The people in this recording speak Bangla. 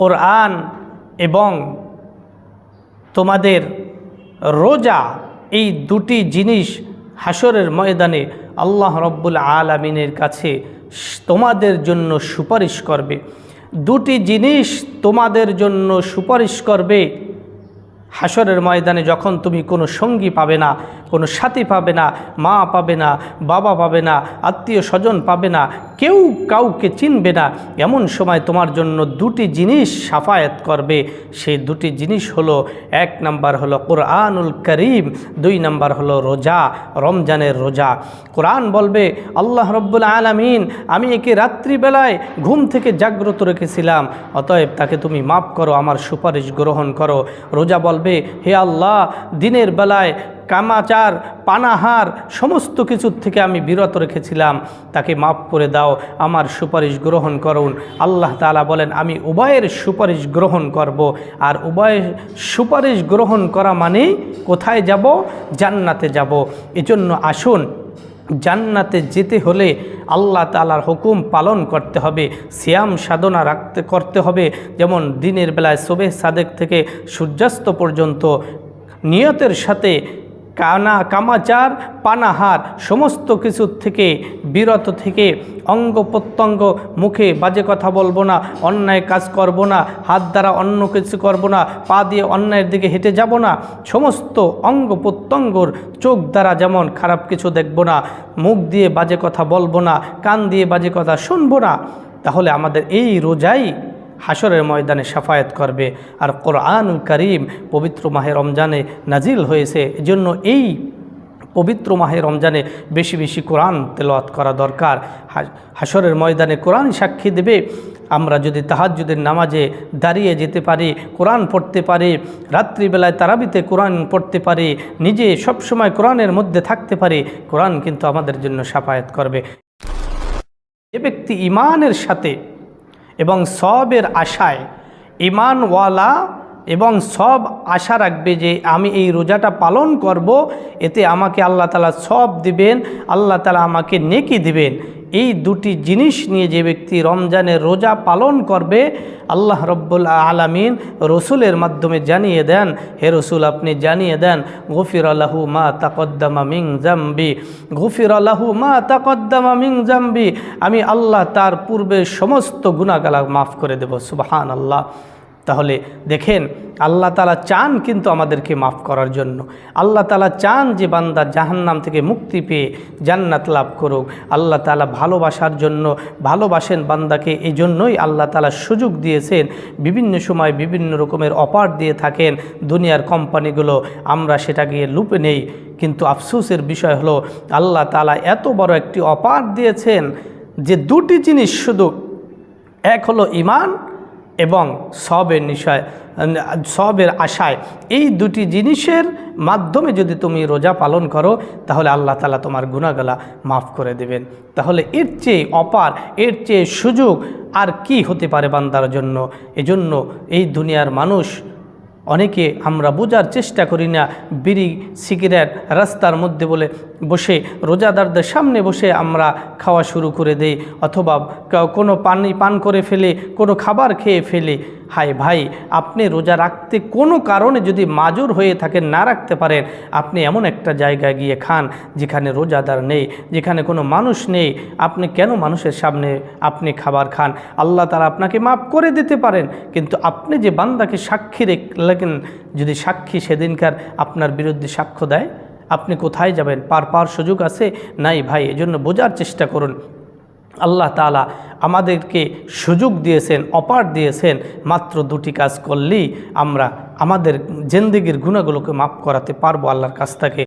কোরআন এবং তোমাদের রোজা, এই দুটি জিনিস হাসরের ময়দানে আল্লাহ রব্বুল আলমিনের কাছে তোমাদের জন্য সুপারিশ করবে। দুটি জিনিস তোমাদের জন্য সুপারিশ করবে হাসরের ময়দানে যখন তুমি কোনো সঙ্গী পাবে না কোনো সাথী পাবে না, মা পাবে না, বাবা পাবে না, আত্মীয় স্বজন পাবে না, কেউ কাউকে চিনবে না। এমন সময় তোমার জন্য দুটি জিনিস সাফায়াত করবে। সেই দুটি জিনিস হলো, এক নাম্বার হলো কোরআনুল করিম, দুই নাম্বার হলো রোজা, রমজানের রোজা। কোরআন বলবে, আল্লাহ রব্বুল আলমিন, আমি একে রাত্রিবেলায় ঘুম থেকে জাগ্রত রেখেছিলাম, অতএব তাকে তুমি মাফ করো, আমার সুপারিশ গ্রহণ করো। রোজা বলবে, হে আল্লাহ, দিনের বেলায় কামাচার, পানাহার, সমস্ত কিছুর থেকে আমি বিরত রেখেছিলাম। তাকে মাফ করে দাও, আমার সুপারিশ গ্রহণ করুন। আল্লাহ তালা বলেন, আমি উভয়ের সুপারিশ গ্রহণ করব। আর উভয়ের সুপারিশ গ্রহণ করা মানেই কোথায় যাব? জান্নাতে যাব। এজন্য আসুন, জান্নাতে যেতে হলে আল্লাহ তালার হুকুম পালন করতে হবে। শ্যাম সাধনা রাখতে, করতে হবে। যেমন দিনের বেলায় সোবে সাদেক থেকে সূর্যাস্ত পর্যন্ত নিয়তের সাথে কানা, কামাচার, পানাহার, সমস্ত কিছুর থেকে, বিরত থেকে, অঙ্গ প্রত্যঙ্গ মুখে বাজে কথা বলব না, অন্যায় কাজ করব না, হাত দ্বারা অন্য কিছু করব না, পা দিয়ে অন্যায়ের দিকে হেঁটে যাব না, সমস্ত অঙ্গ প্রত্যঙ্গর চোখ দ্বারা যেমন খারাপ কিছু দেখব না, মুখ দিয়ে বাজে কথা বলব না, কান দিয়ে বাজে কথা শুনব না, তাহলে আমাদের এই রোজাই হাসরের ময়দানে সাফায়াত করবে। আর কোরআনুল করিম পবিত্র মাহে রমজানে নাজিল হয়েছে। এজন্য এই পবিত্র মাহে রমজানে বেশি বেশি কোরআন তেলাওয়াত করা দরকার। হাসরের ময়দানে কোরআন সাক্ষী দেবে। আমরা যদি তাহাজ্জুদের নামাজে দাঁড়িয়ে যেতে পারি, কোরআন পড়তে পারি, রাত্রিবেলায় তারাবিতে কোরআন পড়তে পারি, নিজে সবসময় কোরআনের মধ্যে থাকতে পারি, কোরআন কিন্তু আমাদের জন্য সাফায়াত করবে। যে ব্যক্তি ইমানের সাথে এবং সবের আশায় ইমানওয়ালা এবং সব আশা রাখবে যে আমি এই রোজাটা পালন করব। এতে আমাকে আল্লাহ তালা সব দিবেন, আল্লাহ তালা আমাকে নেকি দিবেন। এই দুটি জিনিস নিয়ে যে ব্যক্তি রমজানের রোজা পালন করবে, আল্লাহ রব্বুল আলামিন রসুলের মাধ্যমে জানিয়ে দেন, হে রসুল, আপনি জানিয়ে দেন গফির আল্লাহু মা তাকদ্দামা মিং জাম্বি গফির আল্লাহু মা তাকদ্দামা মিং জাম্বি, আমি আল্লাহ তার পূর্বে সমস্ত গুণাগালা মাফ করে দেব। সুবাহান আল্লাহ তাহলে দেখেন, আল্লাহ তালা চান কিন্তু আমাদেরকে মাফ করার জন্য। আল্লাহ তালা চান যে বান্দা জাহান্নাম থেকে মুক্তি পেয়ে জান্নাত লাভ করুক। আল্লাহ তালা ভালোবাসার জন্য ভালোবাসেন বান্দাকে এই জন্যই আল্লাহ তালা সুযোগ দিয়েছেন, বিভিন্ন সময় বিভিন্ন রকমের অপার দিয়ে থাকেন দুনিয়ার কোম্পানিগুলো, আমরা সেটা গিয়ে লুপে নেই। কিন্তু আফসোসের বিষয় হলো, আল্লাহ তালা এত বড় একটি অপার দিয়েছেন যে দুটি জিনিস শুধু, এক হলো ইমান এবং সবের নিশয় সবের আশায়। এই দুটি জিনিসের মাধ্যমে যদি তুমি রোজা পালন করো, তাহলে আল্লাহ তালা তোমার গুণাগালা মাফ করে দেবেন। তাহলে এর চেয়ে অপার, এর চেয়ে সুযোগ আর কি হতে পারে বান্দার জন্য? এজন্য এই দুনিয়ার মানুষ অনেকে আমরা বোঝার চেষ্টা করি না, বিড়ি, সিগারেট রাস্তার মধ্যে বলে বসে, রোজাদারদের সামনে বসে আমরা খাওয়া শুরু করে দেই, অথবা কোনো পানি পান করে ফেলে, কোনো খাবার খেয়ে ফেলে। হায় ভাই, আপনি রোজা রাখতে কোনো কারণে যদি মাজুর হয়ে থাকেন, না রাখতে পারেন, আপনি এমন একটা জায়গায় গিয়ে খান যেখানে রোজাদার নেই, যেখানে কোনো মানুষ নেই, আপনি কেন মানুষের সামনে আপনি খাবার খান? আল্লাহ তারা আপনাকে মাফ করে দিতে পারেন, কিন্তু আপনি যে বান্দাকে সাক্ষী রেখেন যদি সাক্ষী সেদিনকার আপনার বিরুদ্ধে সাক্ষ্য দেয়, আপনি কোথায় যাবেন? পার পার সুযোগ আছে? নাই ভাই, এজন্য বোঝার চেষ্টা করুন। আল্লাহ তালা আমাদেরকে সুযোগ দিয়েছেন, অপার দিয়েছেন, মাত্র দুটি কাজ করলেই আমরা আমাদের জেন্দিগির গুণাগুলোকে মাফ করাতে পারব আল্লাহর কাছ থেকে।